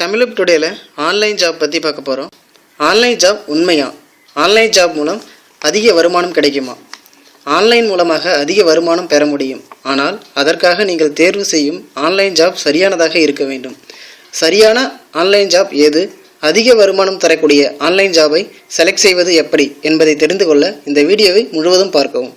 தமிழப் டுடேல online job பற்றி பார்க்க போகிறோம் ஆன்லைன் ஜாப் உண்மையா? ஆன்லைன் ஜாப் மூலம் அதிக வருமானம் கிடைக்குமா? ஆன்லைன் மூலமாக அதிக வருமானம் பெற முடியும். ஆனால் அதற்காக நீங்கள் தேர்வு செய்யும் ஆன்லைன் ஜாப் சரியானதாக இருக்க வேண்டும். சரியான ஆன்லைன் ஜாப் ஏது? அதிக வருமானம் தரக்கூடிய ஆன்லைன் ஜாபை செலக்ட் செய்வது எப்படி என்பதை தெரிந்து கொள்ள இந்த வீடியோவை முழுவதும் பார்க்கவும்.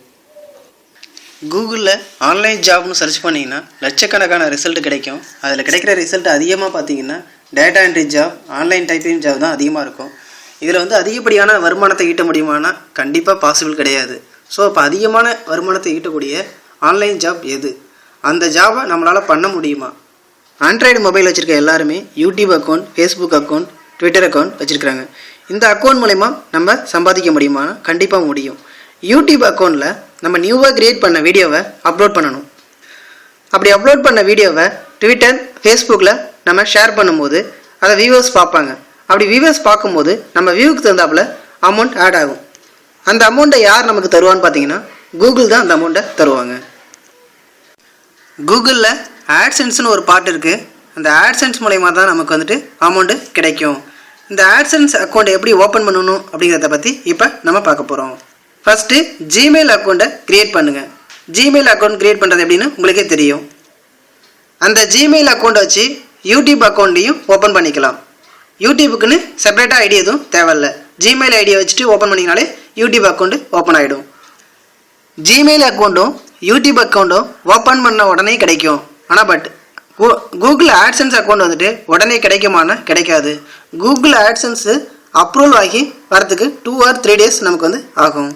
கூகுளில் ஆன்லைன் ஜாப்னு சர்ச் பண்ணிங்கன்னா லட்சக்கணக்கான ரிசல்ட் கிடைக்கும். அதில் கிடைக்கிற ரிசல்ட் அதிகமாக பார்த்தீங்கன்னா data entry job online typing job தான் அதிகமாக இருக்கும். இதில் வந்து அதிகப்படியான வருமானத்தை ஈட்ட முடியுமானா கண்டிப்பாக பாசிபிள் கிடையாது. ஸோ அப்போ அதிகமான வருமானத்தை ஈட்டக்கூடிய ஆன்லைன் ஜாப் எது? அந்த ஜாபை நம்மளால் பண்ண முடியுமா? ஆண்ட்ராய்டு மொபைல் வச்சுருக்க எல்லாருமே YouTube account Facebook account Twitter account வச்சுருக்காங்க இந்த அக்கௌண்ட் மூலயமா நம்ம சம்பாதிக்க முடியுமா? கண்டிப்பாக முடியும். யூடியூப் அக்கௌண்ட்டில் நம்ம நியூவாக கிரியேட் பண்ண வீடியோவை அப்லோட் பண்ணணும். அப்படி அப்லோட் பண்ண வீடியோவை ட்விட்டர் ஃபேஸ்புக்கில் நம்ம ஷேர் பண்ணும்போது அதை வியூவர்ஸ் பார்ப்பாங்க. அப்படி வியூவர்ஸ் பார்க்கும்போது நம்ம வியூவுக்கு தகுந்தாப்பில் அமௌண்ட் ஆட் ஆகும். அந்த அமௌண்ட்டை யார் நமக்கு தருவான்னு பார்த்தீங்கன்னா கூகுள் தான் அந்த அமௌண்ட்டை தருவாங்க. கூகுளில் ஆட்சென்ஸ்னு ஒரு பார்ட் இருக்குது அந்த ஆட்சென்ஸ் மூலயமா தான் நமக்கு வந்துட்டு அமௌண்ட்டு கிடைக்கும். இந்த ஆட்சென்ஸ் அக்கௌண்ட்டை எப்படி ஓப்பன் பண்ணணும் அப்படிங்கிறத பற்றி இப்போ நம்ம பார்க்க போகிறோம் ஃபஸ்ட்டு ஜிமெயில் அக்கௌண்ட்டை க்ரியேட் பண்ணுங்கள் ஜிமெயில் அக்கௌண்ட் க்ரியேட் பண்ணுறது எப்படின்னு உங்களுக்கே தெரியும். அந்த ஜிமெயில் அக்கௌண்ட்டை வச்சு யூடியூப் அக்கௌண்ட்டையும் ஓப்பன் பண்ணிக்கலாம். யூடியூபுக்குன்னு செப்பரேட்டாக ஐடி எதுவும் தேவையில்ல. ஜிமெயில் ஐடியை வச்சுட்டு ஓப்பன் பண்ணிங்கனாலே யூடியூப் அக்கௌண்ட் ஓப்பன் ஆகிடும் ஜிமெயில் அக்கௌண்ட்டும் யூடியூப் அக்கௌண்ட்டும் ஓப்பன் பண்ண உடனே கிடைக்கும். ஆனால் பட் கூகுள் ஆட்சன்ஸ் அக்கௌண்ட் வந்துட்டு உடனே கிடைக்குமானா கிடைக்காது. கூகுள் ஆட்சன்ஸு அப்ரூவல் ஆகி வரத்துக்கு டூ ஆர் த்ரீ டேஸ் நமக்கு வந்து ஆகும்.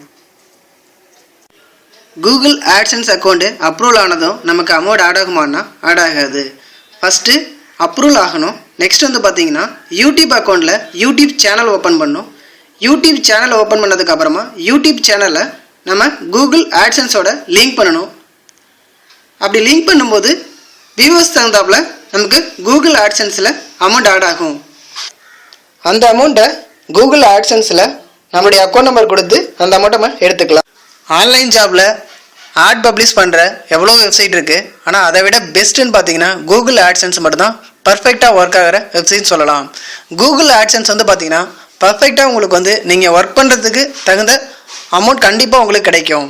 கூகுள் ஆட்சன்ஸ் அக்கௌண்ட்டு அப்ரூவல் ஆனதும் நமக்கு அமௌண்ட் ஆட் ஆகுமானா ஆட் ஆகாது. ஃபஸ்ட்டு அப்ரூவல் ஆகணும். நெக்ஸ்ட் வந்து பார்த்தீங்கன்னா யூடியூப் அக்கௌண்ட்டில் யூடியூப் சேனல் ஓப்பன் பண்ணணும் யூடியூப் சேனல் ஓப்பன் பண்ணதுக்கப்புறமா யூடியூப் சேனலை நம்ம கூகுள் ஆட்சன்ஸோட லிங்க் பண்ணணும். அப்படி லிங்க் பண்ணும்போது வியூவர்ஸ் தகுந்தாப்பில் நமக்கு கூகுள் ஆட்சன்ஸில் அமௌண்ட் ஆட் ஆகும். அந்த அமௌண்ட்டை கூகுள் ஆட்சன்ஸில் நம்மளுடைய அக்கௌண்ட் நம்பர் கொடுத்து அந்த அமௌண்ட்டை நம்ம எடுத்துக்கலாம். ஆன்லைன் ஜாபில் ஆட் பப்ளிஷ் பண்ணுற எவ்வளோ வெப்சைட் இருக்குது ஆனால் அதை விட பெஸ்ட்டுன்னு பார்த்தீங்கன்னா கூகுள் ஆட்சன்ஸ் மட்டும்தான் பர்ஃபெக்டாக ஒர்க் ஆகிற வெப்சைட் சொல்லலாம். கூகுள் ஆட்சன்ஸ் வந்து பார்த்தீங்கன்னா பர்ஃபெக்டாக உங்களுக்கு வந்து நீங்கள் ஒர்க் பண்ணுறதுக்கு தகுந்த அமௌண்ட் கண்டிப்பாக உங்களுக்கு கிடைக்கும்.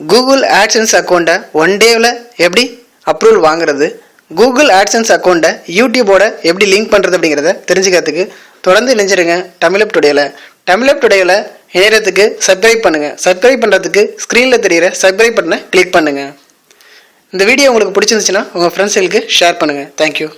கூகுள் ஆட்சன்ஸ் அக்கௌண்ட்டை ஒன் டேவில் எப்படி அப்ரூவல் வாங்குறது? கூகுள் ஆட்சன்ஸ் அக்கௌண்ட்டை யூடியூபோட எப்படி லிங்க் பண்ணுறது அப்படிங்கிறத தெரிஞ்சுக்கிறதுக்கு தொடர்ந்து இணைஞ்சிருங்க தமிழப் டுடேயில் தமிழப் டுடேயில் இணையத்துக்கு சப்ஸ்கிரைப் பண்ணுங்கள் சப்ஸ்கிரைப் பண்ணுறதுக்கு ஸ்க்ரீனில் தெரிகிற சப்ஸ்கிரைப் பட்டனை கிளிக் பண்ணுங்கள் இந்த வீடியோ உங்களுக்கு பிடிச்சிருந்துச்சுன்னா உங்கள் ஃப்ரெண்ட்ஸுகளுக்கு ஷேர் பண்ணுங்கள் தேங்க்யூ